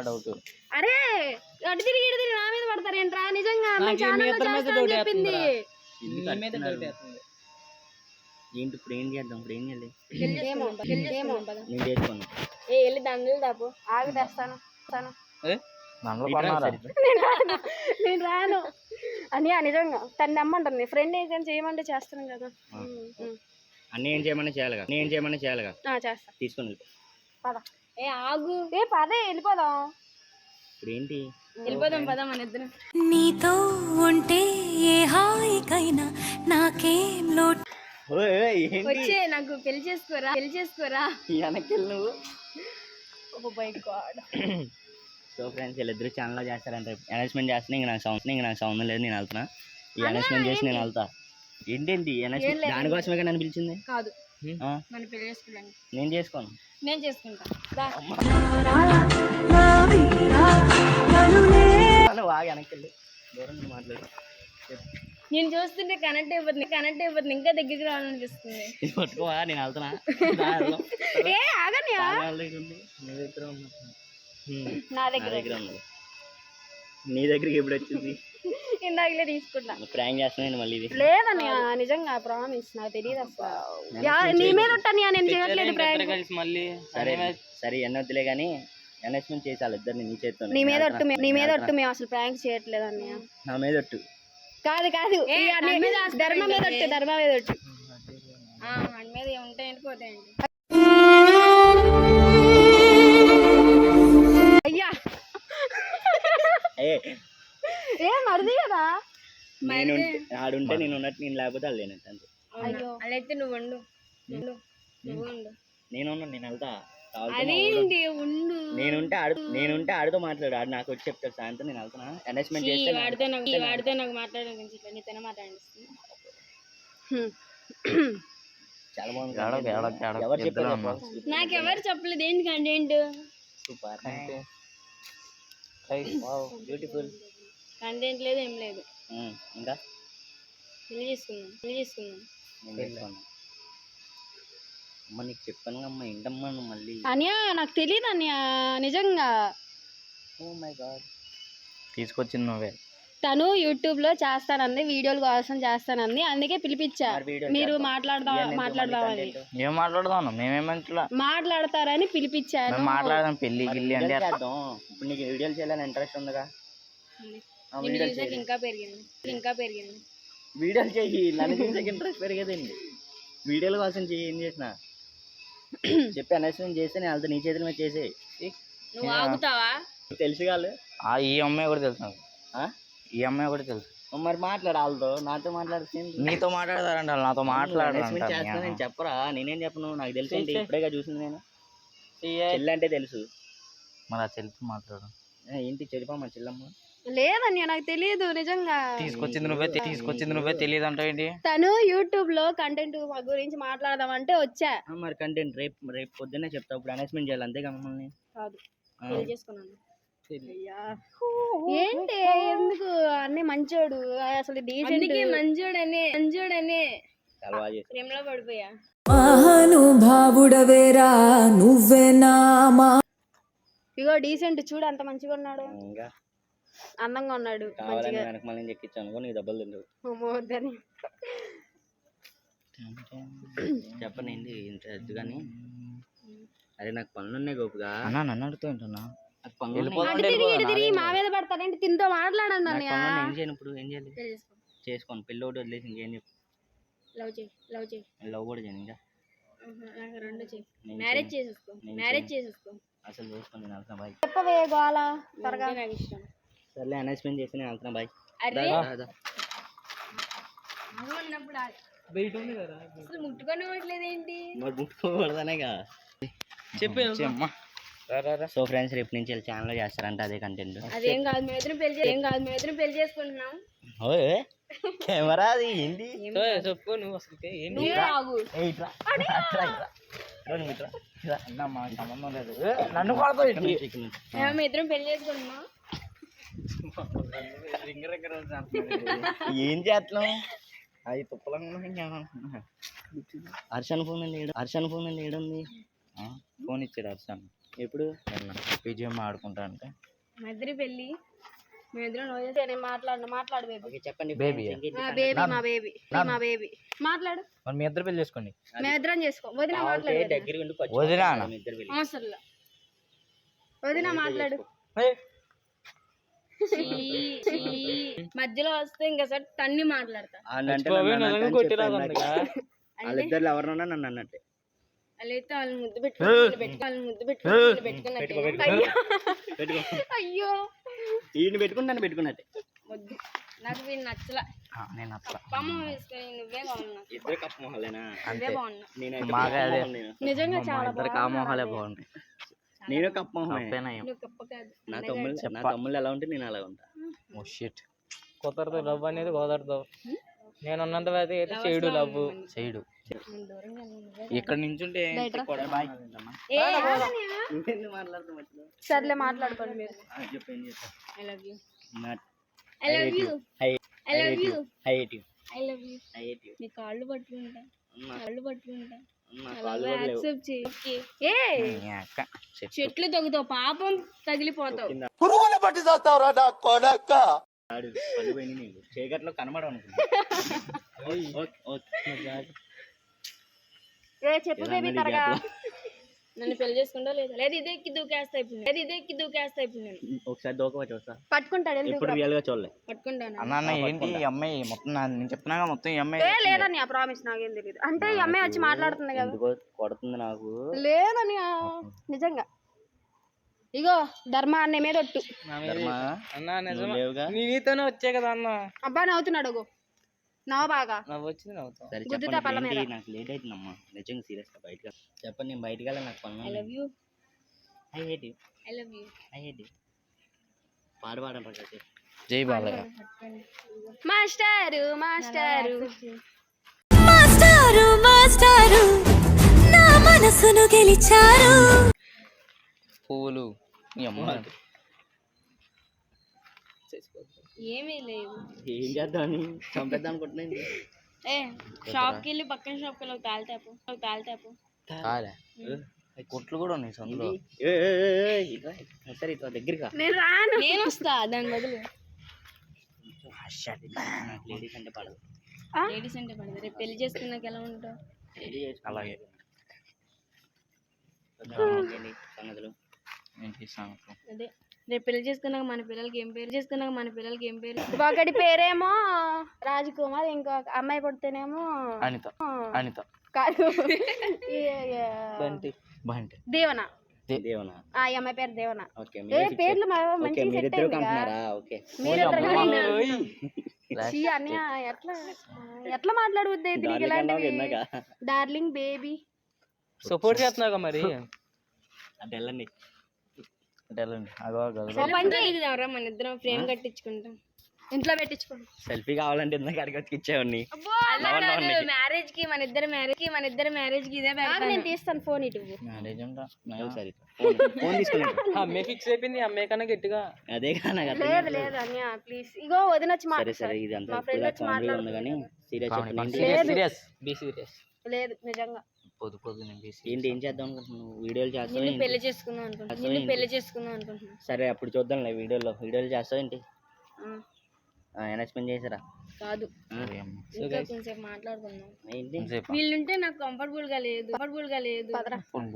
Doubt అరే అటు తిరిగి ఇటు తిరిగి నా మీద పడతారేంట్రా నిజంగా మీ నాకు ఇద్దరి మీద డౌట్ చెప్పింది. నీ మీద డౌట్ వేస్తుంది. ఏంటి ఇప్పుడు ఏం చేద్దాం? ఇప్పుడు ఏం చేయాలి? ఏమో ఏమో నేను చేసుకోను ఏ వెళ్ళి దండలు దాపు. ఆగి తెస్తాను. తెస్తాను. ఒకసారి. నేను రాను. నేను రాను. అని నిజంగా తను నమ్మంటుంది. ఫ్రెండ్ ఏం చేయమంటే చేస్తాను కదా. ఉమ్, ఉమ్. అన్నీ ఏం చేయమని చేయాలిగా నేను ఏం చేయమని చేయాలిగా ఆ, చేస్తా. తీసుకొని వెళ్ళిపో. పద. ఏ ఆగు. ఏ పదే వెళ్ళిపోదాం. ఇప్పుడు ఏంటి వెళ్ళిపోదాం పద మన ఇద్దరం. నీతో ఉంటే ఏ హాయికైనా నాకేం లోటు? వచ్చే నాకు పెళ్ళి చేసుకోరా పెళ్ళి చేసుకోరా? వెనక్కి నువ్వు. Oh my god. So friends వీళ్ళిద్దరు ఛానల్లో చేస్తారంటే అనౌన్స్మెంట్ చేస్తున్నా ఇంక నాకు సౌండ్ ఇంక నాకు సౌండ్ లేదు నేను వెళ్తున్నా. ఈ అనౌన్స్మెంట్ చేసి నేను వెళ్తా. ఏంటేంటి అనౌన్స్మెంట్. దానికోసమే కదా నన్ను పిలిచింది? కాదు. మన పెళ్ళి చేసుకోవడానికి నేను చేసుకోను. నేను చేసుకుంటా. దా. అలా బాగా వెనక్కి వెళ్ళి దూరం నుండి మాట్లాడు. నేను చూస్తుంటే కనెక్ట్ అయిపోతుంది కనెక్ట్ అయిపోతుంది. ఇంకా దగ్గరికి రావాలనిపిస్తుంది. పట్టుకోవా? నేను వెళ్తున్నా. ఏ ఆగని నీ దగ్గర ఉంది హ్మ్, నా నా దగ్గర దగ్గర ఉంది నీ దగ్గరికి ఎప్పుడు వచ్చింది? ఇందాకలే తీసుకుంటా ప్రాంక్ చేస్తున్నాను మళ్ళీ ఇది? లేదని నిజంగా ప్రామిస్ నాకు తెలియదు అసలు. యా, నీ మీద ఉంటాను నేను చేయట్లేదు ప్రాంక్ కలిసి మళ్ళీ సరే సరే ఎన్ని వద్దులే కానీ అనౌన్స్మెంట్ చేసాలి ఇద్దరిని నీ చేతితో నీ మీద ఒట్టు మే- నీ మీద ఒట్టు మేము అసలు ప్రాంక్ చేయట్లేదు అన్నయ్య నా మీద ఒట్టు. కాదు కాదు. ధర్మ మీద ఒట్టు ధర్మ మీద ఒట్టు. మీద ఉంటాయండి పోతాయండి అయ్యా. మరిది కదా? నేను ఆడుంటే నేను ఉన్నట్టు నేను లేకపోతే వాళ్ళు లేనట్టు అంతే. అయ్యో. అలా అయితే నువ్వు ఉండు. ఉండు. నువ్వు ఉండు. నేను ఉన్నాను నేను వెళ్తా. అదేంటి? ఉండు. నేనుంటే ఆడు నేనుంటే ఆడితో మాట్లాడు. ఆడు నాకు వచ్చి చెప్తాడు సాయంత్రం నేను వెళ్తున్నా. అనౌన్స్మెంట్ చేస్తే వాడితో నాకు ఈ వాడితో నాకు మాట్లాడడానికి ఇట్లా నీతోనే మాట్లాడిస్తుంది చాలా బాగుంది. ఎవరు చెప్పారు. నాకు ఎవరు చెప్పలేదు? ఏంటి కంటెంట్ సూపర్. బ్యూటిఫుల్ కంటెంట్ లేదు ఏం లేదు. ఇంకా? పెళ్ళి చేసుకుందాం పెళ్ళి చేసుకుందాం. నేను చేసుకోను అమ్మ నీకు చెప్పాను అమ్మ ఏంటమ్మా నువ్వు మళ్ళీ? అనియా నాకు తెలియదు అనియా నిజంగా. Oh my god. తీసుకొచ్చింది నువ్వే. తను యూట్యూబ్లో చేస్తానంది వీడియోల కోసం చేస్తానంది అందుకే పిలిపించా. మరి. మాట్లాడదాం మాట్లాడదామని? ఏం? మాట్లాడదాం మేమేమంటలా మాట్లాడతారని పిలిపించాను. మాట్లాడదాం పెళ్ళి గిల్లి అంటే ఇప్పుడు నీకు వీడియోలు చేయాలని ఇంట్రెస్ట్ ఉందిగా? వీడియోలు చూసాక చేయి. ఇంకా పెరిగింది. ఇంకా పెరిగింది. వీడియోలు చెయ్యి నన్ను చూసాక ఇంట్రెస్ట్ పెరిగేదండి వీడియోల కోసం చెయ్యి ఏం చేసిన? చెప్పి అనౌన్స్మెంట్ చేస్తే నేను వాళ్ళతో నీ చేతుల మీద చేసే నువ్వు ఆగుతావా? తెలుసు కాదు. ఆ ఈ అమ్మాయి కూడా తెలుసు నాకు. ఆ? ఈ అమ్మాయి కూడా తెలుసు. మరి మాట్లాడు వాళ్ళతో. నాతో మాట్లాడితే నీతో మాట్లాడతారంట వాళ్ళు. నాతో చేస్తా నేను చెప్పరా? నేనేం చెప్పను? నాకు తెలుసు ఏంటి? ఇప్పుడేగా చూసింది నేను. చెల్లి అంటే తెలుసు. మరి ఆ చెల్లితో మాట్లాడు. ఏంటి చెడిపా మా చెల్లమ్మ? లేదన్నయ్య నాకు తెలియదు నిజంగా. తీసుకొచ్చింది నువ్వే తీసుకొచ్చింది నువ్వే తెలియదు అంటే ఏంటి? తను యూట్యూబ్లో కంటెంట్ గురించి మాట్లాడదాం అంటే వచ్చా మరి కంటెంట్ రేపు రేపు పొద్దున్నే చెప్తా ఇప్పుడు అనౌన్స్మెంట్ చేయాలి అంతేగా మమ్మల్ని. కాదు చేసుకున్నాను. ఏంటి ఎందుకు అన్నీ మంచోడు అసలు డీసెంట్ మంచోడనే మంచోడనే. ప్రేమలో పడిపోయా. మహానుభావుడవేరా నువ్వే నా మా ఇగో డీసెంట్ చూడు ఎంత మంచిగా ఉన్నాడు. ఇంకా. అందంగా ఉన్నాడు. కావాలని మంచిగా. వెనక మళ్ళీ చెక్కించాను అనుకో నీకు దెబ్బలు తింటావు. అమ్మో, వద్దని. చెప్పండి ఏంటి ఇంట్రెస్ట్ కానీ అరే నాకు పనులు ఉన్నాయి గోపుగా అన్నా నన్ను అడుగుతూ ఉంటున్నా నాకు మా మీద నాకు అన్నయ్య? పనులు ఉన్నాయి. ఏం చేయను ఇప్పుడు? ఏం చేయాలి? చేసుకోను. పెళ్ళి ఒకటి వదిలేసి ఇంకేం చెప్పు? లవ్ చేయి లవ్ చేయి. లవ్ కూడా చేయను ఇంకా. నాకు రెండు చేయి. మ్యారేజ్. చేసేసుకో. మ్యారేజ్. చేసేసుకో. అసలు చేసుకోండి వెళ్తున్నా బాయ్ చెప్పవే గోల త్వరగా. నాకు ఇష్టం. సర్లే అనౌన్స్మెంట్ చేసి నేను వెళ్తున్నా బాయ్ ఉంది కదా? ముట్టుకొని మరి అమ్మా. సో ఫ్రెండ్స్ రేపు నుంచి ఛానల్ చేస్తారంట అదే కంటెంట్ అదేం కాదు మేము ఇద్దరం పెళ్ళి చే- ఏం కాదు మేము ఇద్దరం పెళ్ళి చేసుకుంటున్నాం. ఓయ్ కెమెరా అది ఏంటి? చెప్పు నువ్వు అసలు ఏంటి? సంబంధం లేదు. నన్ను కొడతావు. మేము ఇద్దరం పెళ్ళి చేసుకుంటున్నాం. ఏం చేస్తున్నావు? అది తుప్పలంగా హర్షన్ ఫోన్ అండి హర్షన్ ఫోన్ అండి ఏడుంది ఫోన్ ఇచ్చాడు అర్షాన్ ఎప్పుడు? విజయం ఆడుకుంటా అంటే. మా ఇద్దరి పెళ్ళి చేస్తే చెప్పండి? బేబీ మా బేబీ మా బేబీ మాట్లాడు. మరి మీ ఇద్దరు పెళ్ళి చేసుకోండి. మేమిద్దరం చేసుకో. వదిన మాట్లాడు. దగ్గర వదినా? వదిన. మధ్యలో వస్తే ఇంకా సార్ తన్ని మాట్లాడతా. వాళ్ళిద్దరు ఎవరినన్నా నన్ను అన్నట్టే. వాళ్ళైతే వాళ్ళు ముద్దు పెట్టుకుని వాళ్ళు ముద్దు పెట్టుకుని పెట్టుకున్నట్టు అయ్యో. పెట్టుకో. అయ్యో. ఈయన పెట్టుకుని నన్ను పెట్టుకున్నట్టే. వద్దు నాకు నచ్చలా. నేను నేను. నిజంగా చాలా ఇద్దరు కామోహాలే బాగుంటాయి నేను నా తమ్ముళ్ళు నా తమ్ముళ్ళు ఎలా ఉంటే నేను అలా ఉంటా. Oh shit. కుదరదు లవ్ అనేది కుదరదు నేను ఉన్నంత అయితే అయితే చేయడు లవ్. చేయడు ఇక్కడ నుంచుంటే? సర్లే మాట్లాడుకోండి మీరు. ఆ, చెప్పు ఏం చేస్తావు I love you not I love you hi I love you I hate you I love you I hate you నీ కాళ్ళు పట్టుకుంటా. కాళ్ళు పట్టుకుంటా. నా నీ చెట్లు తగ్గుతావు పాపం తగిలిపోతావు. చీకట్లో ఓకే ఓకే ఏ చెప్పు బేబీ త్వరగా. నన్ను పెళ్ళి చేసుకుంటా లేదా? లేదు ఇదే ఎక్కి దూకేస్తా ఇప్పుడు నేను. లేదు ఇదే ఎక్కి దూకేస్తా ఇప్పుడు నేను ఒకసారి దూకపోతే వస్తా పట్టుకుంటాడు ఎందుకు? ఎప్పుడు రియల్గా చూడలే. పట్టుకుంటాను. అన్న అన్న ఏంటి ఈ అమ్మాయి మొత్తం నా- నేను చెప్తున్నాగా మొత్తం ఈ అమ్మాయి ఏ లేదని ఆ ప్రామిస్ నాకేం తెలియదు అంటే ఈ అమ్మాయి వచ్చి మాట్లాడుతుంది కదా. ఎందుకో కొడుతుంది నాకు. లేదని ఆ, నిజంగా. ఇగో ధర్మ అన్న మీద ఒట్టు. ధర్మ అన్న నిజమా? నువ్వు లేవుగా? నీతోనే వచ్చే కదా అన్న. అబ్బా నవ్వుతున్నాడు అగో నవ్వు బాగా నవ్వు వచ్చింది నవ్వుతావు సరే గుద్దుతా చెప్పండి పళ్ళ ఏంటి? మీద. నాకు లేట్ అవుతుందమ్మా నిజంగా సీరియస్గా బయటకు చెప్పండి నేను బయటకు వెళ్ళాలి నాకు పనులు I love you I hate you I love you I hate you పాడు పాడండి జై బాలయ్య. మాస్టారు మాస్టారు. మాస్టారు మాస్టారు నా మనసును గెలిచారు. పువ్వులు. ఈ అమ్మ ఏమీ లేదు ఏం చేద్దామని చంపేద్దాం అనుకుంటున్నాను ఏ షాప్కి వెళ్ళి పక్కన షాప్కి వెళ్ళి ఒక తాళి తాపు ఒక తాళి తాపు. కాలే కొట్లు కూడా ఉన్నాయి సందులో. సరే ఇట్లా దగ్గరగా. నేను రాను. నేను వస్తా దాని బదులు. లేడీస్ అంటే పడదు. లేడీస్ అంటే పడదు. రేపు పెళ్ళి చేసుకున్నాక ఎలా ఉంటావు? అలాగే. సంగతులు? ఏంటి సంగతి అదే. రేపు పెళ్ళి చేసుకున్నాక మన పిల్లలకి ఏం పేరు చేసుకున్నాక మన పిల్లలకి ఏం పేరు ఒకటి పేరేమో రాజ్ కుమార్ ఇంకో అమ్మాయి పుడితేనేమో అనిత. అనిత. కాదు. బంటి. బంటి. దేవన. దేవనా. ఆ ఈ అమ్మాయి పేరు దేవన. ఓకే ఏ మీరే fix పేర్లు సెట్ ఓకే. అన్నయ్య ఎట్లా ఎట్లా మాట్లాడవద్దు దీనికి డార్లింగ్ ఇలాంటివి? బేబీ సపోర్ట్ చేస్తున్నావు మరి? అంటే వెళ్ళండి. మన ఇద్దరం ఫ్రేమ్ కట్టించుకుంటాం. ఇంట్లో పెట్టించుకుంటాం సెల్ఫీ కావాలంటే ఇందాక ఇచ్చేవాడిని? మ్యారేజ్కి మన ఇద్దరు మ్యారేజ్కి మన ఇద్దరు మ్యారేజ్కి ఇదే నేను తీస్తాను ఫోన్ ఇటు. మ్యారేజ్ ఉంటా సరే ఫోన్ తీసుకున్నాను అమ్మాయి ఫిక్స్ అయిపోయింది అమ్మాయి కన్నా గట్టిగా. అదే కానీ లేదు లేదు అన్య ప్లీజ్ ఇగో వదిన వచ్చి సరే సరే ఇది అంతా ఫ్రెండ్ వచ్చి కామెడీ ఉంది కానీ సీరియస్. సీరియస్. Be serious. లేదు నిజంగా. పొద్దు పొద్దు నేను ఏంటి ఏం చేద్దాం అనుకుంటున్నావు? వీడియోలు చేస్తావు? పెళ్ళి చేసుకుందాం అనుకుంటున్నా. నిన్ను పెళ్ళి చేసుకుందాం అనుకుంటున్నా. సరే అప్పుడు చూద్దాంలే వీడియోలో. వీడియోలు చేస్తావు ఏంటి? ఆ, ఎనౌన్స్మెంట్ చేసారా? కాదు. ఆ, ఇంకా కొంచెం మాట్లాడుకుందాం. ఏంటి? వీళ్ళుంటే నాకు కంఫర్టబుల్గా లేదు కంఫర్టబుల్గా లేదు.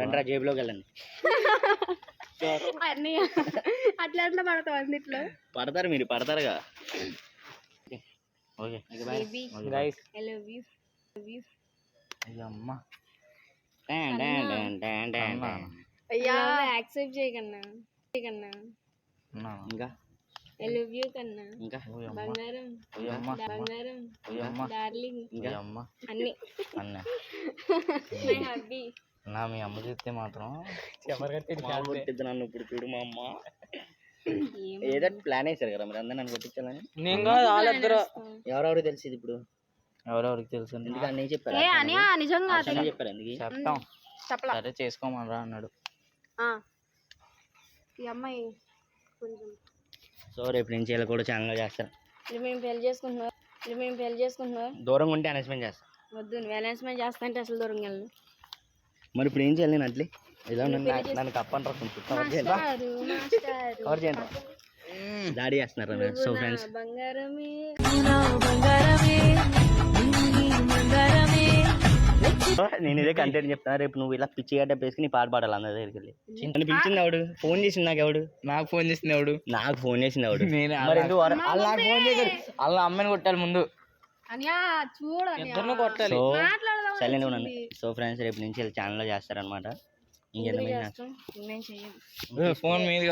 రండి జేబులోకి వెళ్ళండి. అన్నయ్య అట్లా అట్లా పడతావు అన్నిట్లో? పడతారు మీరు పడతారుగా ఓకే ఇక bye. Baby guys I love you love you అయ్యో అయ్యా. యాక్సెప్ట్ చేయకన్నా. చేయకన్నా. ఇంకా? ఐ లవ్ యూ కన్నా. ఇంకా? ఓయ్ అమ్మ బంగారం. ఓయ్ అమ్మ బంగారం. ఓయ్ అమ్మ డార్లింగ్ ఓయ్ అమ్మ అన్ని. అన్న. మై హ్యాపీ నా మీ అమ్మ చెప్తే మాత్రం ఎవరు కట్టింది మా కొట్టిద్దు నన్ను ఇప్పుడు చూడు మా అమ్మ. ఏదో ప్లాన్ వేసారు కదా మరి అందరు నన్ను కొట్టించాలని? నేను కాదు వాళ్ళిద్దరు. ఎవరెవరు తెలిసింది ఇప్పుడు? ఎవరెవరికి తెలుసు అన్నీ చెప్పారు? ఏ అనియా నిజంగా అన్నీ చెప్పారు ఎందుకు? చెప్తాం. చెప్పలా. సరే చేసుకోమనరా అన్నాడు. ఆ. ఈ అమ్మాయి కొంచెం సో రేపు నుంచి ఇలా కూడా ఛానల్ చేస్తారు. ఇది మేము పెళ్ళి చేసుకుంటున్నాం ఇది మేము పెళ్ళి చేసుకుంటున్నాం దూరంగా ఉంటే అనౌన్స్మెంట్ చేస్తాను వద్దు నువ్వు అనౌన్స్మెంట్ చేస్తా అంటే అసలు దూరం వెళ్ళను. మరి ఇప్పుడు ఏం చేయాలి నేను అట్లే? ఇలా నన్ను నన్ను కప్పంటారు కొంచెం కవర్ చేయండి మాస్టారు మాస్టారు. కవర్ చేయండి దాడి చేస్తున్నారు సో ఫ్రెండ్స్. బంగారమే. నేను ఇదే కంటెంట్ చెప్తాను రేపు నువ్వు ఇలా పిచ్చి గడ్డ వేసుకుని నీ పాట పాడాలి అందరి దగ్గరికి వెళ్ళి. నన్ను పిలిచింది ఆవిడు ఫోన్ చేసింది నాకు ఎవడు నాకు ఫోన్ చేసింది ఎవడు? నాకు ఫోన్ చేసింది ఆవిడు నేను మరి ఎందుకు వార- వాళ్ళు నాకు ఫోన్ చేశారు. వాళ్ళ అమ్మని కొట్టాలి ముందు. అనియా చూడు ఇద్దరిని కొట్టాలి. సో మాట్లాడదాం సైలెంట్ ఉన్నాను సో ఫ్రెండ్స్ రేపు నుంచి ఛానల్లో చేస్తారనమాట ఫోన్ మీది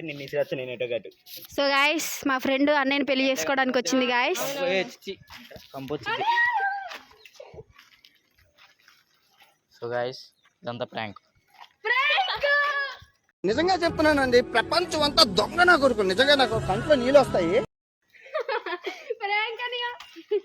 నిన్ను నేను ఎటో గట్టు సో గాయస్ మా ఫ్రెండ్ అన్నయ్యని పెళ్ళి చేసుకోవడానికి వచ్చింది గాయస్ సో గాయస్ ఇదంతా ప్రాంక్ నిజంగా చెప్తున్నానండి ప్రపంచం అంతా దొంగ నా కొడుకు నిజంగా నాకు కంట్లో నీళ్ళు వస్తాయి ప్రాంక్ అనియా అనియా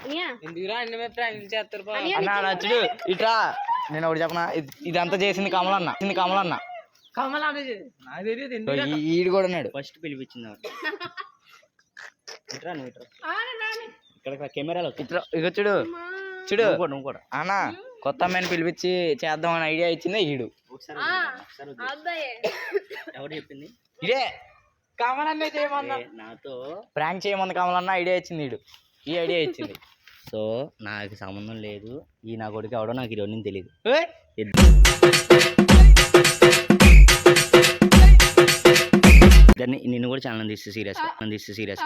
ఎందుకురా అన్ని నచ్చుడు ఇట్రా నేను ఒకటి చెప్పనా? ఇది- ఇదంతా చేసింది కమలన్న ఇది కమలన్న. ఈడు కూడా ఉన్నాడు. ఫస్ట్ పిలిపించింది. ఇక్కడ కెమెరాలో ఇక చూడు చూడు. నువ్వు కూడా అన్న కొత్త అమ్మాయిని పిలిపించి చేద్దామని ఐడియా ఇచ్చిందే ఈడు. ఎవరు చెప్పింది? ఇదే. కమల్ అనే చేయమన్నా నాతో. ప్రాంక్ చేయమంది కమలన్న ఐడియా ఇచ్చింది ఈడు. ఈ ఐడియా ఇచ్చింది. సో నాకు సంబంధం లేదు ఈ నా కొడుకు ఎవడో నాకు నుంచి తెలియదు! దాన్ని నిన్ను కూడా చాలా తీస్తే సీరియస్ తీస్తే సీరియస్.